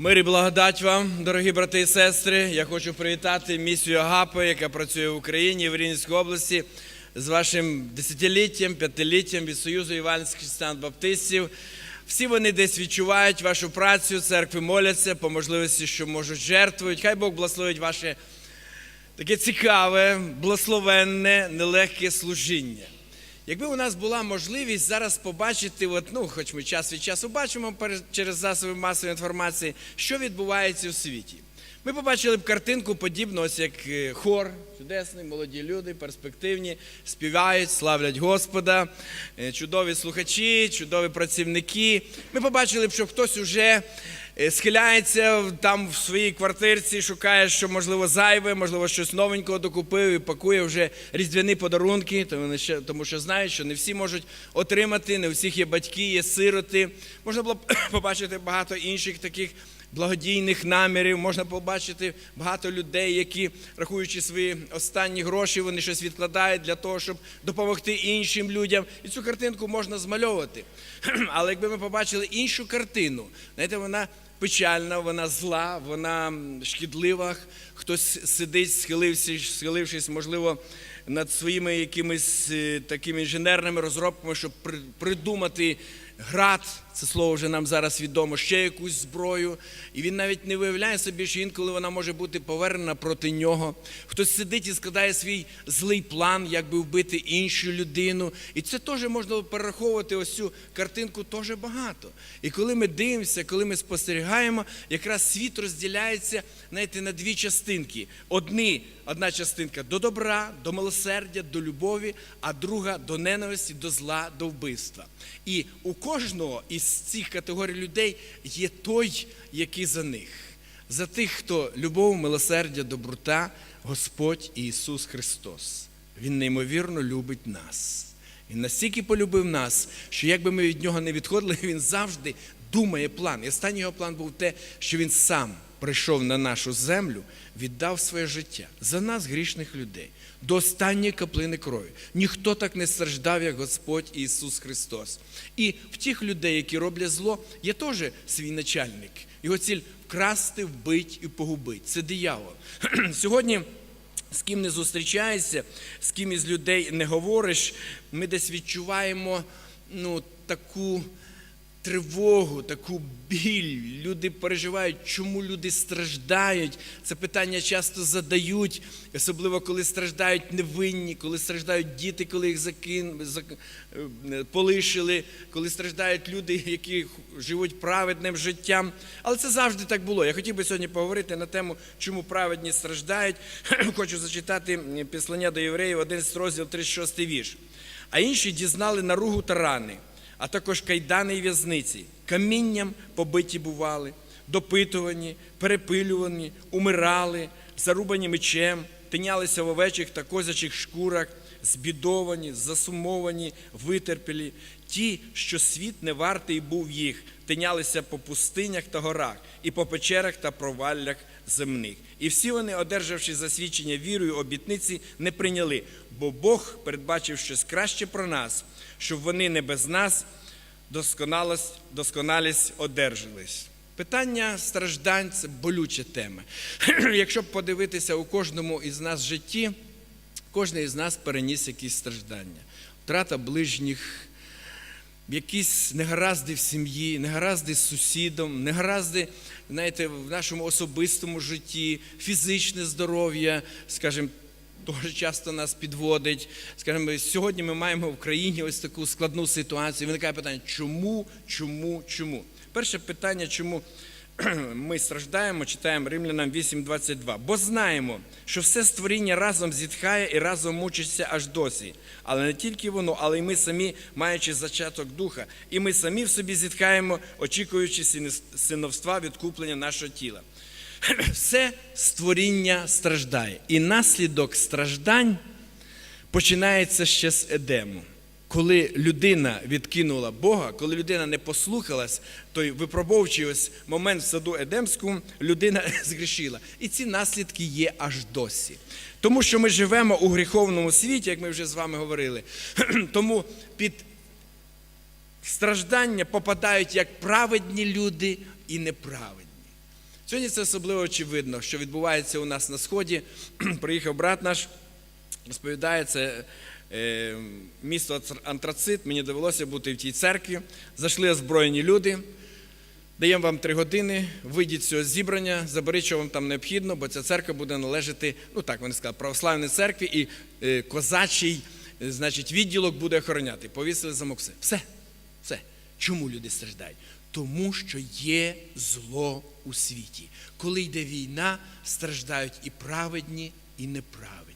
Мир і благодать вам, дорогі брати і сестри. Я хочу привітати місію Агапи, яка працює в Україні в Рівненській області з вашим десятиліттям, п'ятиліттям від Союзу Іванських християн Баптистів. Всі вони десь відчувають вашу працю, церкви моляться по можливості, що можуть жертвують. Хай Бог благословить ваше таке цікаве, благословенне, нелегке служіння. Якби у нас була можливість зараз побачити, от, ну, хоч ми час від часу бачимо через засоби масової інформації, що відбувається у світі. Ми побачили б картинку подібну, ось як е, хор, чудесний, молоді люди, перспективні, співають, славлять Господа, е, чудові слухачі, чудові працівники. Ми побачили б, що хтось уже схиляється там в своїй квартирці, шукає, що можливо зайве, можливо, щось новенького докупив і пакує вже різдвяні подарунки, тому що знають, що не всі можуть отримати, не у всіх є батьки, є сироти. Можна було побачити багато інших таких. Благодійних намірів можна побачити багато людей, які, рахуючи свої останні гроші, вони щось відкладають для того, щоб допомогти іншим людям. І цю картинку можна змальовувати. Але якби ми побачили іншу картину, знаєте, вона печальна, вона зла, вона шкідлива. Хтось сидить, схилившись, схилившись, можливо, над своїми якимись е, такими інженерними розробками, щоб при- придумати град, це слово вже нам зараз відомо, ще якусь зброю. І він навіть не виявляє собі, що інколи вона може бути повернена проти нього. Хтось сидить і складає свій злий план, як би вбити іншу людину. І це теж можна перераховувати ось цю картинку теж багато. І коли ми дивимося, коли ми спостерігаємо, якраз світ розділяється знаєте, на дві частинки. Одні, одна частинка до добра, до милосердя, до любові, а друга до ненависті, до зла, до вбивства. І у кожного із цих категорій людей є той, який за них. За тих, хто любов, милосердя, доброта, Господь Ісус Христос. Він неймовірно любить нас. Він настільки полюбив нас, що якби ми від нього не відходили, він завжди думає план. І останній його план був те, що він сам прийшов на нашу землю, віддав своє життя за нас, грішних людей, до останньої каплини крові. Ніхто так не страждав, як Господь Ісус Христос. І в тих людей, які роблять зло, є теж свій начальник. Його ціль вкрасти, вбити і погубити. Це диявол. Сьогодні. З ким не зустрічаєшся, з ким із людей не говориш, ми десь відчуваємо ну, таку тривогу, таку біль. Люди переживають, чому люди страждають. Це питання часто задають, особливо коли страждають невинні, коли страждають діти, коли їх закин... зак- е, полишили, коли страждають люди, які живуть праведним життям. Але це завжди так було. Я хотів би сьогодні поговорити на тему, чому праведні страждають. Хочу зачитати післання до євреїв, 11 розділ, 36 вірш. А інші дізнали наругу та рани а також кайдани і в'язниці, камінням побиті бували, допитувані, перепилювані, умирали, зарубані мечем, тинялися в овечих та козячих шкурах, збідовані, засумовані, витерпілі. Ті, що світ не вартий був їх, тинялися по пустинях та горах, і по печерах та проваллях земних. І всі вони, одержавши засвідчення вірою, обітниці, не прийняли, бо Бог передбачив щось краще про нас, щоб вони не без нас досконалість, досконалість одержались. Питання страждань це болюча тема. Якщо подивитися у кожному із нас житті, кожен із нас переніс якісь страждання, втрата ближніх, якісь негаразди в сім'ї, негаразди з сусідом, негаразди, знаєте, в нашому особистому житті, фізичне здоров'я, скажімо, дуже часто нас підводить. Скажімо, сьогодні ми маємо в країні ось таку складну ситуацію. Виникає питання, чому, чому, чому? Перше питання, чому ми страждаємо, читаємо Римлянам 8.22. Бо знаємо, що все створіння разом зітхає і разом мучиться аж досі. Але не тільки воно, але й ми самі, маючи зачаток духа. І ми самі в собі зітхаємо, очікуючи синовства відкуплення нашого тіла. Все створіння страждає. І наслідок страждань починається ще з Едему. Коли людина відкинула Бога, коли людина не послухалась, той випробовуючий ось момент в саду Едемському, людина згрішила. І ці наслідки є аж досі. Тому що ми живемо у гріховному світі, як ми вже з вами говорили. Тому під страждання попадають як праведні люди і неправедні. Сьогодні це особливо очевидно, що відбувається у нас на сході. Приїхав брат наш, розповідає це місто Антрацит. Мені довелося бути в тій церкві. Зайшли озброєні люди. Даємо вам три години, вийдіть з цього зібрання, заберіть, що вам там необхідно, бо ця церква буде належати, ну так вони сказали, православній церкві і е, козачий, е, значить, відділок буде охороняти. Повісили замок все. Все. Все. Чому люди страждають? Тому що є зло у світі. Коли йде війна, страждають і праведні, і неправедні.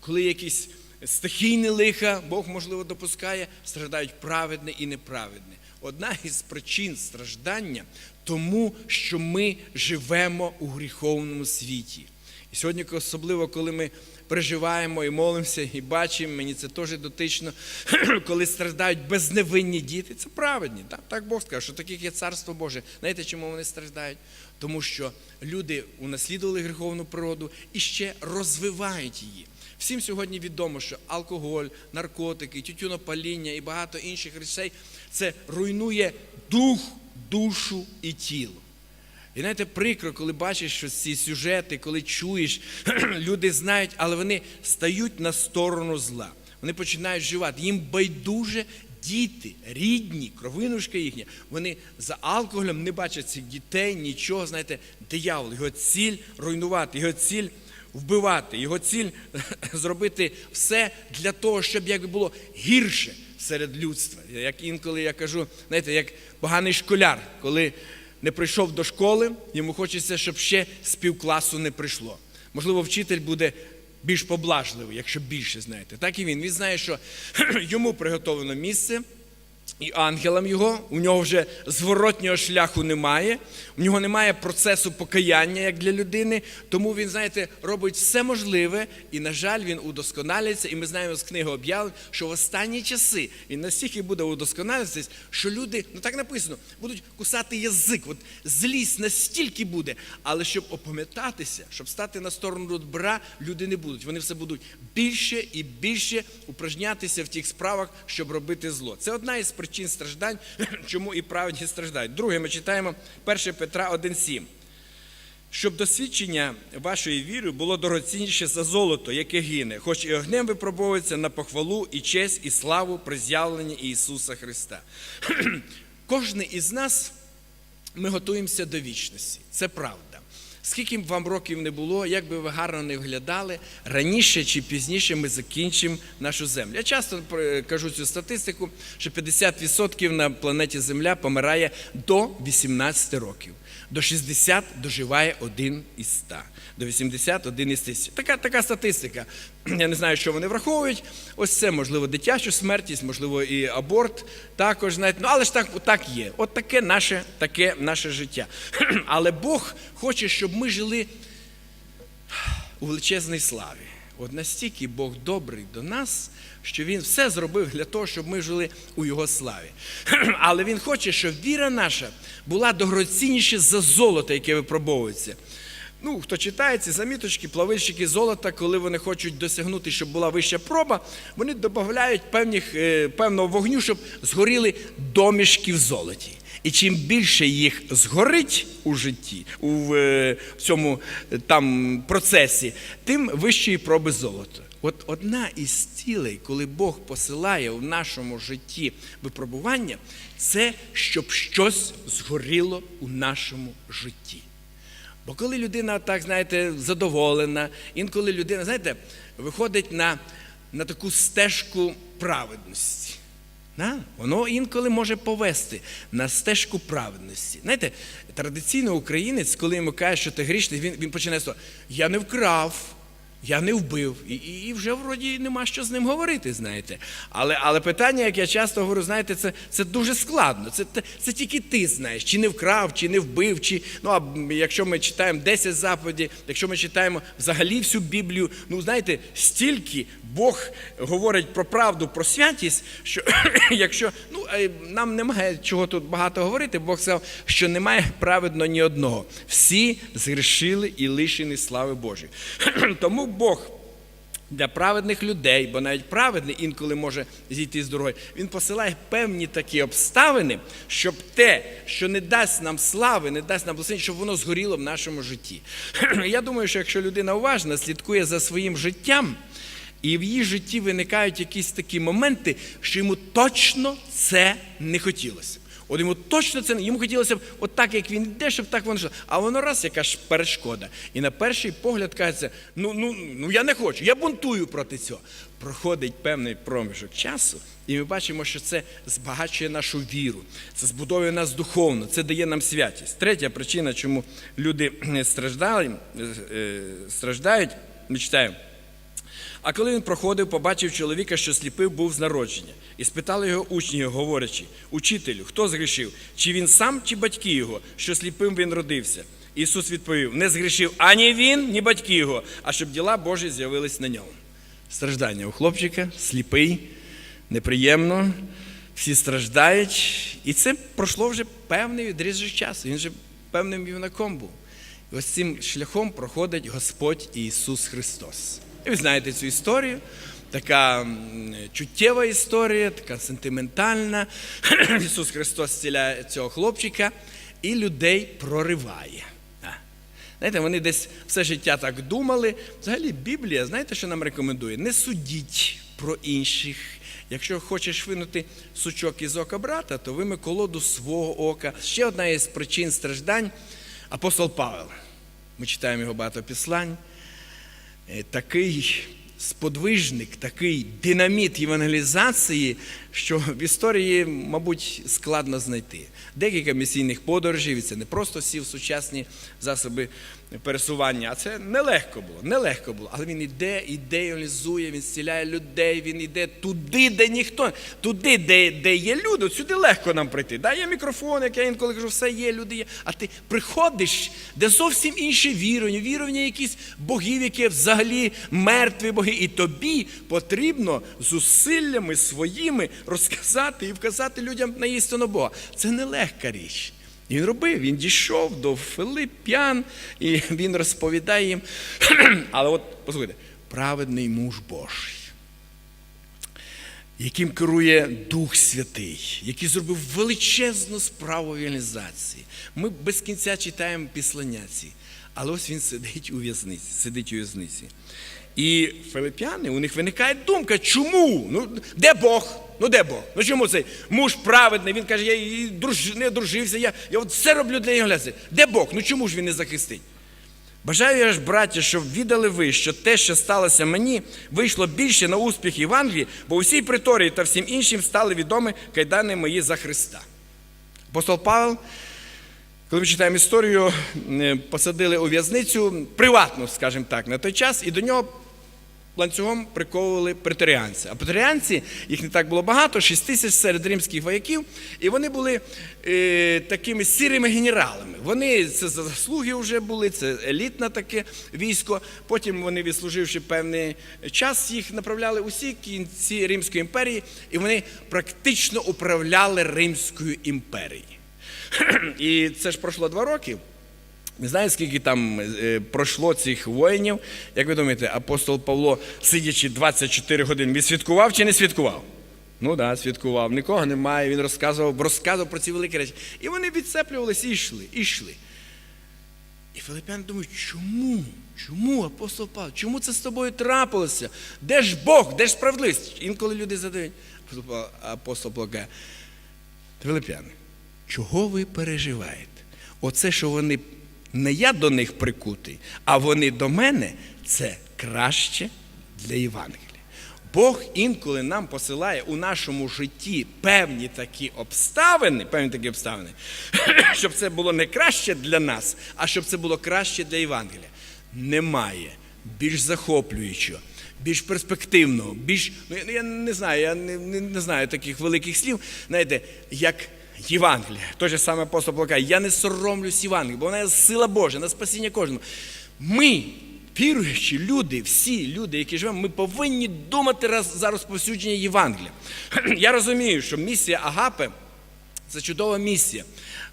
Коли якісь стихійні лиха, Бог, можливо, допускає, страждають праведне і неправедне. Одна із причин страждання тому, що ми живемо у гріховному світі. І сьогодні, особливо, коли ми переживаємо і молимося, і бачимо, мені це теж дотично, коли страждають безневинні діти, це праведні. Так, так Бог сказав, що таких є царство Боже. Знаєте, чому вони страждають? Тому що люди унаслідували гріховну природу і ще розвивають її. Всім сьогодні відомо, що алкоголь, наркотики, тютюнопаління і багато інших речей це руйнує дух, душу і тіло. І знаєте, прикро, коли бачиш що ці сюжети, коли чуєш, люди знають, але вони стають на сторону зла. Вони починають живати. Їм байдуже діти, рідні, кровинушка їхня. Вони за алкоголем не бачать цих дітей, нічого. Знаєте, диявол, його ціль руйнувати, його ціль вбивати, його ціль зробити все для того, щоб якби було гірше серед людства. Як інколи я кажу, знаєте, як поганий школяр, коли не прийшов до школи, йому хочеться, щоб ще з півкласу не прийшло. Можливо, вчитель буде більш поблажливий, якщо більше знаєте. Так і він. Він знає, що йому приготовлено місце. І ангелам його, у нього вже зворотнього шляху немає, у нього немає процесу покаяння як для людини, тому він, знаєте, робить все можливе, і, на жаль, він удосконалюється. І ми знаємо з книги об'явлень, що в останні часи він настільки буде удосконалюватися, що люди, ну так написано, будуть кусати язик. От злість настільки буде, але щоб опам'ятатися, щоб стати на сторону добра, люди не будуть. Вони все будуть більше і більше упражнятися в тих справах, щоб робити зло. Це одна із причин страждань, чому і праведні страждають. Друге, ми читаємо 1 Петра 1,7. Щоб досвідчення вашої віри було дорогоцінніше за золото, яке гине, хоч і огнем випробовується на похвалу і честь, і славу при з'явленні Ісуса Христа. Кожен із нас ми готуємося до вічності. Це правда. Скільки б вам років не було, як би ви гарно не виглядали, раніше чи пізніше ми закінчимо нашу землю. Я часто е, кажу цю статистику, що 50% на планеті Земля помирає до 18 років. До 60 доживає один із 100, до 80 один із тисяч. Така, така статистика. Я не знаю, що вони враховують. Ось це, можливо, дитячу смертність, можливо, і аборт також. Знаєте. Ну, але ж так, так є. От таке наше, таке наше життя. Але Бог хоче, щоб ми жили у величезній славі. От настільки Бог добрий до нас, що Він все зробив для того, щоб ми жили у Його славі. Але Він хоче, щоб віра наша була дорогоцінніше за золото, яке випробовується. Ну, хто читає ці заміточки, плавильщики золота, коли вони хочуть досягнути, щоб була вища проба, вони додають певних, е, певного вогню, щоб згоріли домішки в золоті. І чим більше їх згорить у житті, у е, в цьому е, там процесі, тим вищої проби золота. От одна із цілей, коли Бог посилає в нашому житті випробування, це щоб щось згоріло у нашому житті. Бо коли людина так, знаєте, задоволена, інколи людина, знаєте, виходить на, на таку стежку праведності. На? Воно інколи може повести на стежку праведності. Знаєте, традиційно українець, коли йому каже, що ти грішний, він, він починає з того, я не вкрав. Я не вбив, і, і, вже вроді нема що з ним говорити, знаєте. Але але питання, як я часто говорю, знаєте, це це дуже складно. Це це, тільки ти знаєш, чи не вкрав, чи не вбив, чи ну а якщо ми читаємо 10 заповідей, якщо ми читаємо взагалі всю Біблію, ну знаєте, стільки Бог говорить про правду, про святість, що якщо ну нам немає чого тут багато говорити, Бог сказав, що немає праведно ні одного. Всі згрішили і лишені слави Божої. Тому Бог для праведних людей, бо навіть праведний інколи може зійти з дороги. Він посилає певні такі обставини, щоб те, що не дасть нам слави, не дасть нам благословення, щоб воно згоріло в нашому житті. Я думаю, що якщо людина уважна, слідкує за своїм життям, і в її житті виникають якісь такі моменти, що йому точно це не хотілося. От йому точно це йому хотілося б, от так, як він йде, щоб так воно йшло. А воно раз, яка ж перешкода. І на перший погляд кажеться, ну, ну, ну я не хочу, я бунтую проти цього. Проходить певний проміжок часу, і ми бачимо, що це збагачує нашу віру, це збудовує нас духовно, це дає нам святість. Третя причина, чому люди страждали, е, е, страждають, ми читаємо. А коли він проходив, побачив чоловіка, що сліпив був з народження, і спитали його учні, говорячи: Учителю, хто згрішив? Чи він сам, чи батьки його, що сліпим він родився? Ісус відповів: не згрішив ані він, ні батьки його, а щоб діла Божі з'явились на ньому. Страждання у хлопчика, сліпий, неприємно, всі страждають. І це пройшло вже певний відрізок часу. Він вже певним юнаком був. І ось цим шляхом проходить Господь Ісус Христос. І ви знаєте цю історію. Така чуттєва історія, така сентиментальна. Ісус Христос зціляє цього хлопчика і людей прориває. Знаєте, вони десь все життя так думали. Взагалі, Біблія, знаєте, що нам рекомендує? Не судіть про інших. Якщо хочеш винути сучок із ока брата, то вими колоду свого ока. Ще одна із причин страждань апостол Павел. Ми читаємо його багато післань. Е, Такий сподвижник, такий динаміт євангелізації, що в історії, мабуть, складно знайти. Декілька місійних подорожей, і це не просто сів сучасні засоби пересування, а це нелегко було, нелегко було. Але він іде, іде, євангелізує, він зціляє людей, він іде туди, де ніхто, туди, де, де є люди, сюди легко нам прийти. Да, є мікрофон, як я інколи кажу, все є, люди є. А ти приходиш, де зовсім інше вірування, вірування якісь богів, які взагалі мертві боги. І тобі потрібно зусиллями своїми розказати і вказати людям на істину Бога. Це нелегка річ. Він робив, він дійшов до Филип'ян, і він розповідає їм. Але от, послухайте, праведний муж Божий, яким керує Дух Святий, який зробив величезну справу реалізації. Ми без кінця читаємо післання ці, але ось він сидить у в'язниці, сидить у в'язниці. І филип'яни, у них виникає думка, чому? Ну, де Бог? Ну де Бог? Ну чому цей муж праведний? Він каже, я і друж... не дружився, я, я от все роблю для його. Де Бог? Ну чому ж він не захистить? Бажаю я ж, браття, щоб віддали ви, що те, що сталося мені, вийшло більше на успіх Євангелії, бо усій приторії та всім іншим стали відомі кайдани мої за Христа. Апостол Павел, коли ми читаємо історію, е, посадили у в'язницю приватну, скажімо так, на той час, і до нього ланцюгом приковували преторіанці. А преторіанці, їх не так було багато, 6 тисяч серед римських вояків, і вони були е, такими сірими генералами. Вони це заслуги вже були, це елітне таке військо. Потім вони, відслуживши певний час, їх направляли усі кінці Римської імперії, і вони практично управляли Римською імперією. І це ж пройшло два роки. Не знаю, скільки там е, пройшло цих воїнів. Як ви думаєте, апостол Павло, сидячи 24 години, він святкував чи не святкував? Ну так, да, святкував. Нікого немає. Він розказував, розказував про ці великі речі. І вони відцеплювалися і йшли, і йшли. І Филиппяни думають, чому? Чому, апостол Павло, чому це з тобою трапилося? Де ж Бог, де ж справедливість? Інколи люди задають, апостол Павло- каже, Филиппяни, чого ви переживаєте? Оце, що вони не я до них прикутий, а вони до мене, це краще для Євангелія. Бог інколи нам посилає у нашому житті певні такі обставини, певні такі обставини, щоб це було не краще для нас, а щоб це було краще для Євангелія. Немає більш захоплюючого, більш перспективного, більш, ну я, я не знаю, я не, не, не знаю таких великих слів, знаєте, як Євангелія. Той же саме апостол каже, я не соромлюсь Євангелія, бо вона є сила Божа на спасіння кожного. Ми, віруючі люди, всі люди, які живемо, ми повинні думати за розповсюдження Євангелія. Я розумію, що місія Агапи це чудова місія.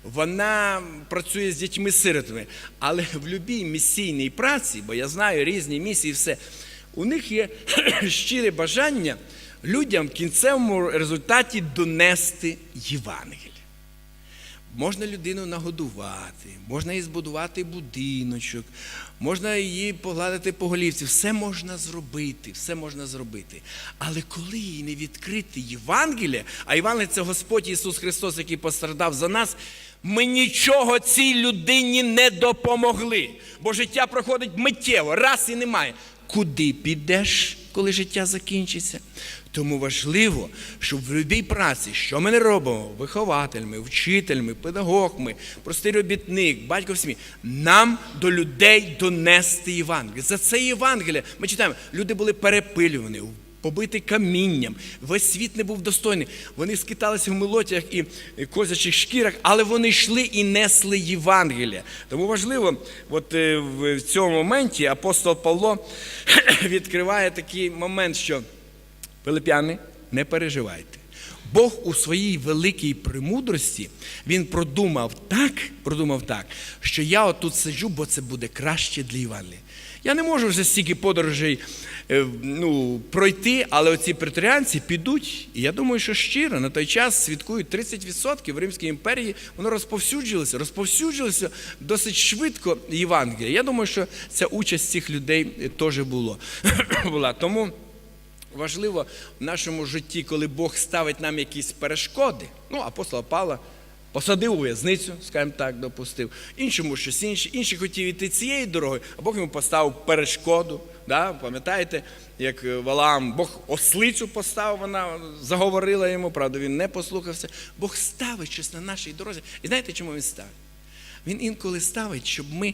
Вона працює з дітьми-сиротами, але в будь-якій місійній праці, бо я знаю різні місії, все, у них є щире бажання людям в кінцевому результаті донести Євангеліє. Можна людину нагодувати, можна їй збудувати будиночок, можна її погладити по голівці. Все можна зробити, все можна зробити. Але коли їй не відкрити Євангеліє, а Євангеліє це Господь Ісус Христос, який пострадав за нас, ми нічого цій людині не допомогли. Бо життя проходить миттєво, раз і немає. Куди підеш, коли життя закінчиться? Тому важливо, щоб в будь-якій праці, що ми не робимо, вихователями, вчителями, педагогами, простий робітник, батько в сім'ї, нам до людей донести Євангеліє. За це Євангеліє ми читаємо, люди були перепилювані, побиті камінням, весь світ не був достойний. Вони скиталися в мелотях і козячих шкірах, але вони йшли і несли Євангелія. Тому важливо, от е, в цьому моменті апостол Павло відкриває такий момент, що. Пилип'яни, не переживайте. Бог у своїй великій премудрості він продумав так, продумав так, що я отут сиджу, бо це буде краще для Івангелія. Я не можу вже стільки подорожей е, ну, пройти, але оці преторіанці підуть. І я думаю, що щиро на той час свідкують 30% в Римській імперії, воно розповсюджилося, розповсюджилося досить швидко Євангелія. Я думаю, що ця участь цих людей теж було. була. Тому. Важливо в нашому житті, коли Бог ставить нам якісь перешкоди. Ну, апостола Павла посадив у в'язницю, скажімо так, допустив. Іншому щось інше, інший хотів іти цією дорогою, а Бог йому поставив перешкоду. Да? Пам'ятаєте, як Валаам, Бог ослицю поставив, вона заговорила йому, правда, він не послухався. Бог ставить щось на нашій дорозі. І знаєте, чому він ставить? Він інколи ставить, щоб ми.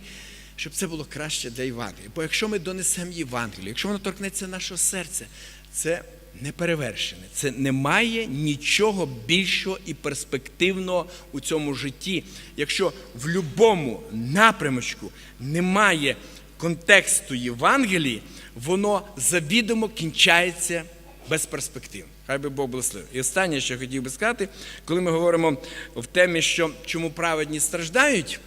Щоб це було краще для Євангелія. Бо якщо ми донесемо Євангелію, якщо воно торкнеться нашого серця, це не перевершене. Це немає нічого більшого і перспективного у цьому житті. Якщо в будь-якому напрямочку немає контексту Євангелії, воно завідомо кінчається безперспективно. Хай би Бог благословив. І останнє, що я хотів би сказати, коли ми говоримо в темі, що чому праведні страждають.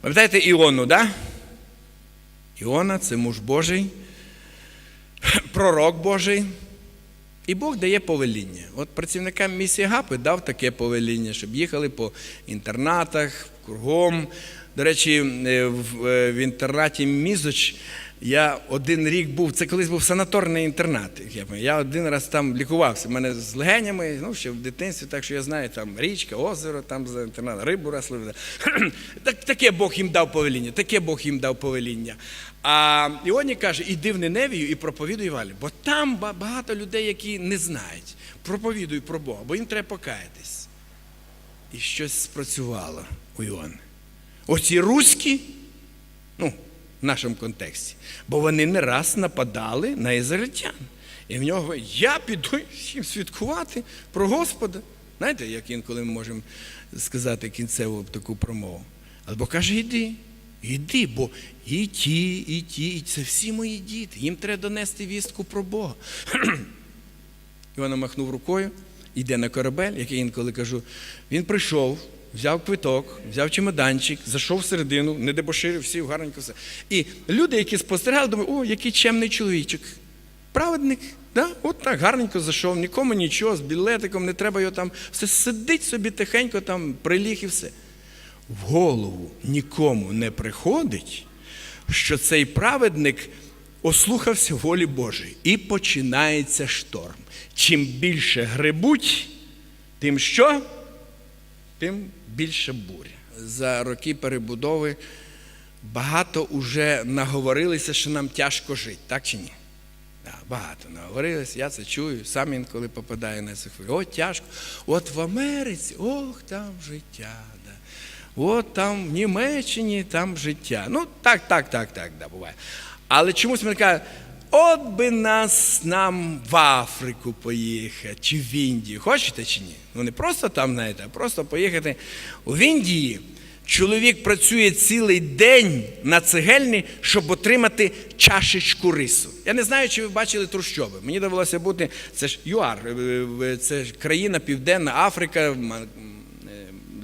Пам'ятаєте Іону, да? Іона це муж Божий, пророк Божий. І Бог дає повеління. От працівникам місії Гапи дав таке повеління, щоб їхали по інтернатах, кругом. До речі, в інтернаті Мізоч я один рік був, це колись був санаторний інтернат. Я один раз там лікувався. У мене з легенями, ну ще в дитинстві, так що я знаю, там річка, озеро, там за інтернат, рибу росли. Так, таке Бог їм дав повеління, таке Бог їм дав повеління. А Іоні каже, іди в Неневію і проповідуй Валі. Бо там багато людей, які не знають. Проповідуй про Бога, бо їм треба покаятись. І щось спрацювало у Іони. Оці руські, ну, в нашому контексті, бо вони не раз нападали на ізраїльтян. І в нього я піду їм свідкувати про Господа. Знаєте, як інколи ми можемо сказати кінцеву таку промову. Або каже, йди, йди, бо і ті, і ті, і це всі мої діти. Їм треба донести вістку про Бога. І вона махнув рукою, йде на корабель, як я інколи кажу, він прийшов взяв квиток, взяв чемоданчик, зайшов всередину, не дебоширив, всі гарненько все. І люди, які спостерігали, думають, о, який чемний чоловічок. Праведник, да? от так гарненько зайшов, нікому нічого, з білетиком, не треба його там. Все сидить собі тихенько, там приліг і все. В голову нікому не приходить, що цей праведник ослухався волі Божої. І починається шторм. Чим більше грибуть, тим що? Тим більше буря. За роки перебудови багато вже наговорилися, що нам тяжко жити, так чи ні? Да, багато наговорилися, я це чую, сам інколи попадаю на цих хвилю. О, тяжко. От в Америці, ох, там життя. Да. От там в Німеччині там життя. Ну, так, так, так, так, да, буває. Але чомусь ми кажуть, от би нас нам в Африку поїхати, чи в Індію. Хочете чи ні? Ну не просто там, знаєте, а просто поїхати. В Індії чоловік працює цілий день на цегельні, щоб отримати чашечку рису. Я не знаю, чи ви бачили трущоби. Мені довелося бути, це ж ЮАР, це ж країна Південна Африка,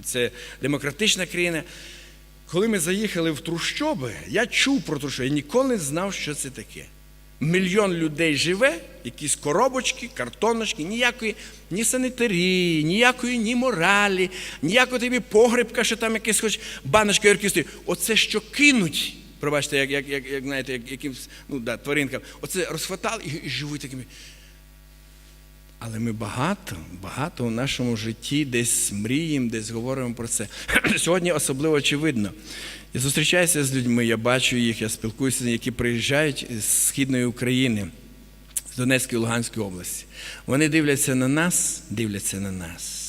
це демократична країна. коли ми заїхали в Трущоби, я чув про Трущоби, я ніколи не знав, що це таке. Мільйон людей живе, якісь коробочки, картоночки, ніякої ні санітарії, ніякої ні моралі, ніякого тобі погребка, що там якась хоч баночка ярки. Оце що кинуть, пробачте, як, як, як, як знаєте, як, якимсь ну, да, тваринкам, оце розхватали і, і живуть такими. Але ми багато, багато у нашому житті десь мріємо, десь говоримо про це. Сьогодні особливо очевидно. Я зустрічаюся з людьми, я бачу їх, я спілкуюся з ними, які приїжджають з Східної України, з Донецької Луганської області. Вони дивляться на нас, дивляться на нас.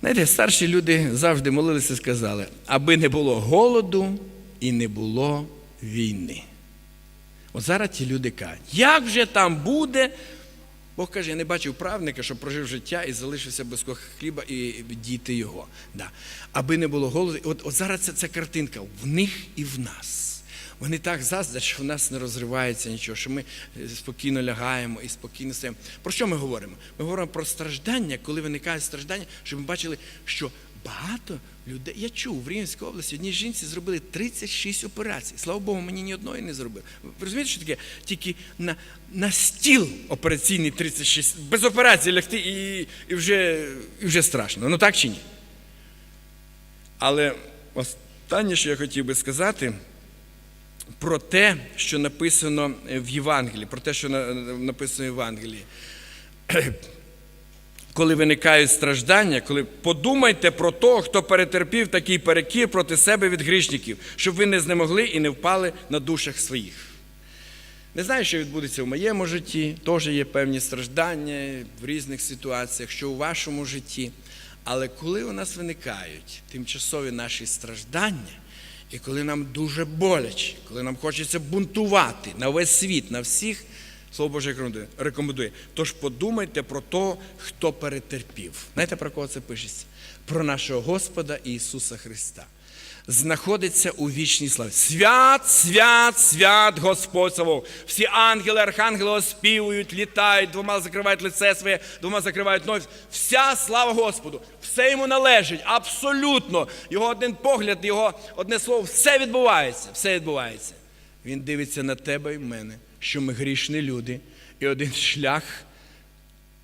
Знаєте, старші люди завжди молилися і сказали, аби не було голоду і не було війни. От зараз ті люди кажуть, як же там буде? Бог каже, я не бачив правника, що прожив життя і залишився без хліба і діти його. Да. Аби не було голоду. От, от зараз це, це картинка в них і в нас. Вони так заздрять, що в нас не розривається нічого, що ми е, спокійно лягаємо і спокійно стоїмо. Про що ми говоримо? Ми говоримо про страждання, коли виникає страждання, щоб ми бачили, що багато людей. Я чув в Рівненській області одній жінці зробили 36 операцій. Слава Богу, мені ні одної не зробили. Ви розумієте, що таке? Тільки на, на стіл операційний 36, без операції лягти і, і, вже, і вже страшно. Ну так чи ні? Але останнє, що я хотів би сказати, про те, що написано в Євангелії, про те, що написано в Євангелії. Коли виникають страждання, коли подумайте про того, хто перетерпів такий перекір проти себе від грішників, щоб ви не знемогли і не впали на душах своїх. Не знаю, що відбудеться в моєму житті, теж є певні страждання в різних ситуаціях, що у вашому житті. Але коли у нас виникають тимчасові наші страждання, і коли нам дуже боляче, коли нам хочеться бунтувати на весь світ, на всіх, Слово Боже рекомендує-. Тож подумайте про того, хто перетерпів. Знаєте, про кого це пишеться? Про нашого Господа Ісуса Христа. Знаходиться у вічній славі. Свят, свят, свят Господь Савов. Всі ангели, архангели оспівують, літають, двома закривають лице своє, двома закривають ноги. Вся слава Господу, все йому належить, абсолютно. Його один погляд, його одне слово, все відбувається, все відбувається. Він дивиться на тебе і мене, що ми грішні люди, і один шлях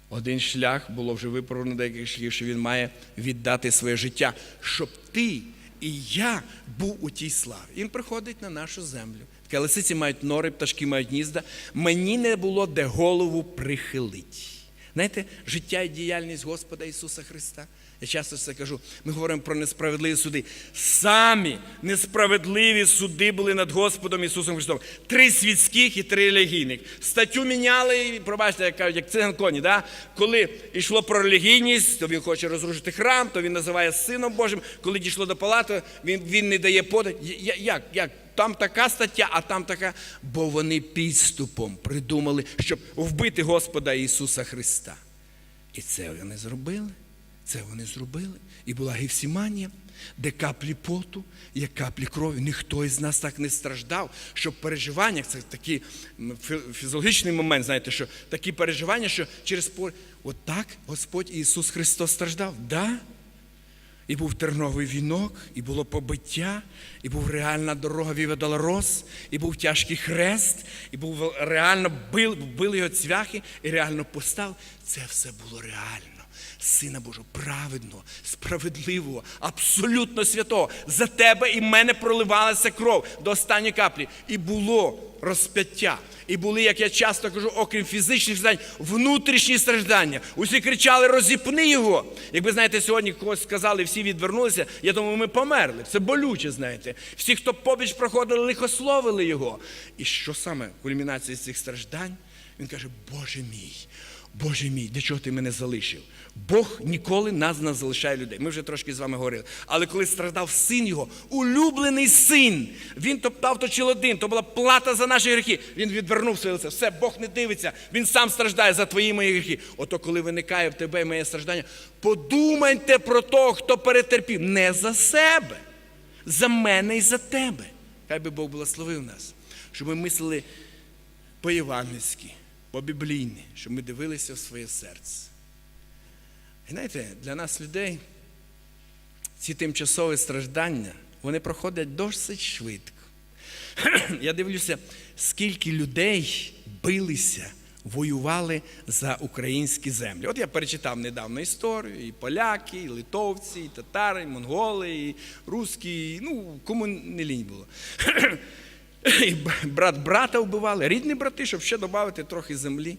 один шлях було вже виправлено деяких шляхів, що він має віддати своє життя, щоб ти і я був у тій славі. Він приходить на нашу землю. Таке лисиці мають нори, пташки мають гнізда. Мені не було де голову прихилить. Знаєте, життя і діяльність Господа Ісуса Христа. Я часто це кажу. Ми говоримо про несправедливі суди. Самі несправедливі суди були над Господом Ісусом Христом. Три світських і три релігійних. Статтю міняли, і, пробачте, як кажуть, як циган коні. Да? Коли йшло про релігійність, то він хоче розрушити храм, то він називає Сином Божим. Коли дійшло до палати, він, він не дає подать. Як? Як? Там така стаття, а там така. Бо вони підступом придумали, щоб вбити Господа Ісуса Христа. І це вони зробили. Це вони зробили. І була Гефсіманія, де каплі поту, є каплі крові. Ніхто із нас так не страждав, що в переживаннях це такий фізіологічний момент, знаєте, що такі переживання, що через пор... От так Господь Ісус Христос страждав. Да? І був терновий вінок, і було побиття, і був реальна дорога Віва Долорос, і був тяжкий хрест, і був реально били, били його цвяхи, і реально постав. Це все було реально. Сина Божого, праведного, справедливого, абсолютно святого. За тебе і мене проливалася кров до останньої каплі. І було розп'яття. І були, як я часто кажу, окрім фізичних страждань, внутрішні страждання. Усі кричали, розіпни його. Якби знаєте, сьогодні когось сказали, всі відвернулися, я думаю, ми померли. Це болюче, знаєте. Всі, хто побіч проходили, лихословили його. І що саме кульмінація цих страждань? Він каже, Боже мій, Боже мій, для чого ти мене залишив? Бог ніколи нас не залишає людей. Ми вже трошки з вами говорили. Але коли страждав син його, улюблений син, він топтав точил один, то була плата за наші гріхи. Він відвернув своє лице. Все, Бог не дивиться, він сам страждає за твої мої гріхи. Ото коли виникає в тебе моє страждання, подумайте про того, хто перетерпів. Не за себе, за мене і за тебе. Хай би Бог благословив нас, щоб ми мислили по-євангельськи, по-біблійне, щоб ми дивилися в своє серце. І знаєте, для нас людей ці тимчасові страждання, вони проходять досить швидко. Я дивлюся, скільки людей билися, воювали за українські землі. От я перечитав недавно історію, і поляки, і литовці, і татари, і монголи, і русські, і, ну, кому не лінь було. І брат брата вбивали, рідні брати, щоб ще додати трохи землі.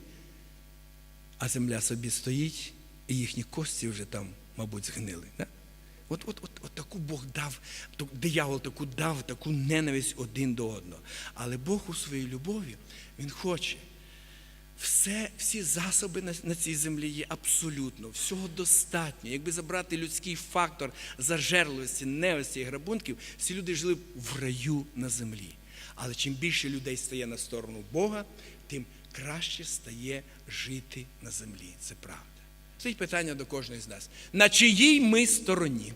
А земля собі стоїть, і їхні кості вже там, мабуть, згнили. Да? От, от, от, от таку Бог дав, диявол таку дав, таку ненависть один до одного. Але Бог у своїй любові, Він хоче. Все, всі засоби на, на цій землі є абсолютно, всього достатньо. Якби забрати людський фактор зажерливості, невості і грабунків, всі люди жили в раю на землі. Але чим більше людей стає на сторону Бога, тим краще стає жити на землі. Це правда. Стоїть питання до кожного з нас. На чиїй ми стороні?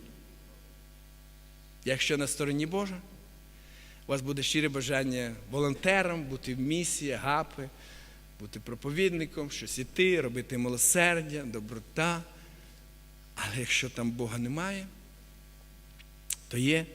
Якщо на стороні Божа, у вас буде щире бажання волонтером, бути в місії, гапи, бути проповідником, щось іти, робити милосердя, доброта. Але якщо там Бога немає, то є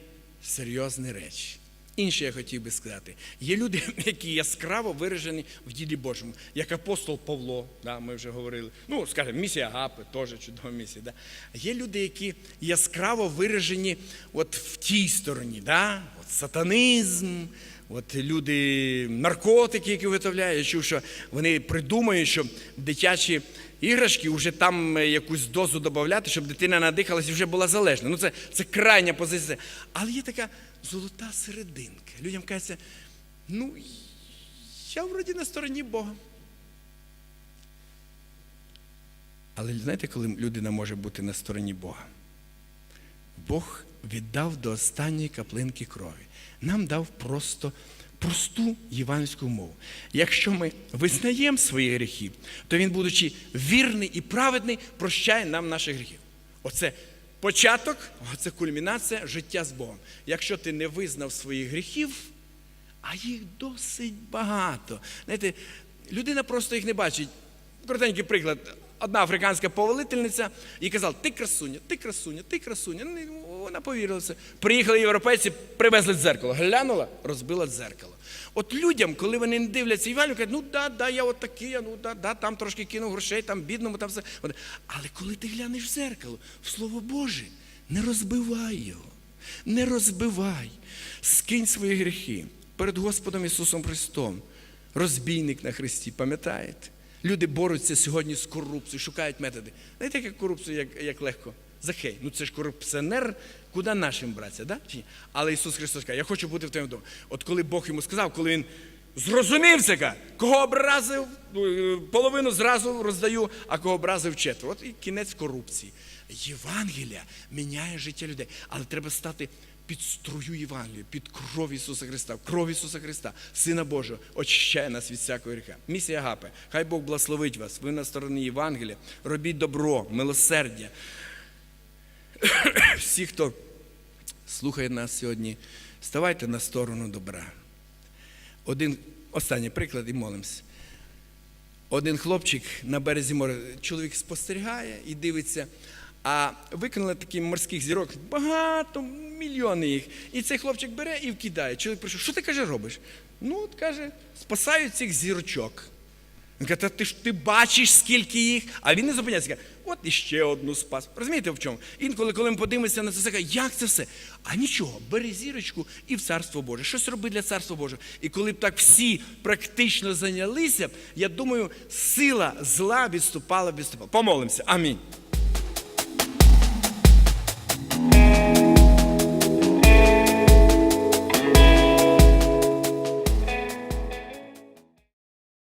серйозні речі. Інше я хотів би сказати. Є люди, які яскраво виражені в ділі Божому, як апостол Павло, да, ми вже говорили. Ну, скажімо, місія Агапи, теж чудова місія. Да. Є люди, які яскраво виражені от в тій стороні, да? от сатанизм, от люди, наркотики, які виготовляють. Я чув, що вони придумають, що дитячі іграшки вже там е, якусь дозу додати, щоб дитина надихалась і вже була залежна. Ну, це, це крайня позиція. Але є така золота серединка. Людям кажеться, ну, я вроді на стороні Бога. Але знаєте, коли людина може бути на стороні Бога? Бог віддав до останньої каплинки крові. Нам дав просто просту євангельську мову. Якщо ми визнаємо свої гріхи, то Він, будучи вірний і праведний, прощає нам наші гріхи. Оце початок, це кульмінація життя з Богом. Якщо ти не визнав своїх гріхів, а їх досить багато. Знаєте, людина просто їх не бачить. Коротенький приклад. Одна африканська повелительниця і казала, ти красуня, ти красуня, ти красуня. Ну, Вона повірила це. Приїхали європейці, привезли дзеркало. Глянула, розбила дзеркало. От людям, коли вони не дивляться Івану, кажуть, ну да, да, я от такий, ну да, да, там трошки кинув грошей, там бідному, там все. Але коли ти глянеш в дзеркало, в Слово Боже, не розбивай його, не розбивай, скинь свої гріхи перед Господом Ісусом Христом. Розбійник на Христі, пам'ятаєте? Люди борються сьогодні з корупцією, шукають методи. Знаєте, як корупцію, як, як легко? Захей. Ну це ж корупціонер, куди нашим братися, да? Але Ісус Христос каже, я хочу бути в твоєму домі. От коли Бог йому сказав, коли він зрозумів це, кого образив, ну, е, половину зразу роздаю, а кого образив четверо. От і кінець корупції. Євангелія міняє життя людей, але треба стати під струю Євангелію, під кров Ісуса Христа, кров Ісуса Христа, Сина Божого, очищає нас від всякого гріха. Місія Агапи. Хай Бог благословить вас. Ви на стороні Євангелія. Робіть добро, милосердя. Всі, хто слухає нас сьогодні, ставайте на сторону добра. Один останній приклад і молимося. Один хлопчик на березі моря, чоловік спостерігає і дивиться, а виконали таких морських зірок багато, мільйони їх. І цей хлопчик бере і вкидає. Чоловік прийшов, що ти каже, робиш? Ну, от каже, спасаю цих зірочок. Він каже, ти ж ти бачиш, скільки їх, а він не зупиняється. Каже, от іще одну спас. Розумієте в чому? Інколи, коли ми подивимося на це, все, каже, як це все? А нічого, бери зірочку і в царство Боже. Щось роби для царства Божого. І коли б так всі практично зайнялися, я думаю, сила зла відступала, відступала. Помолимося. Амінь.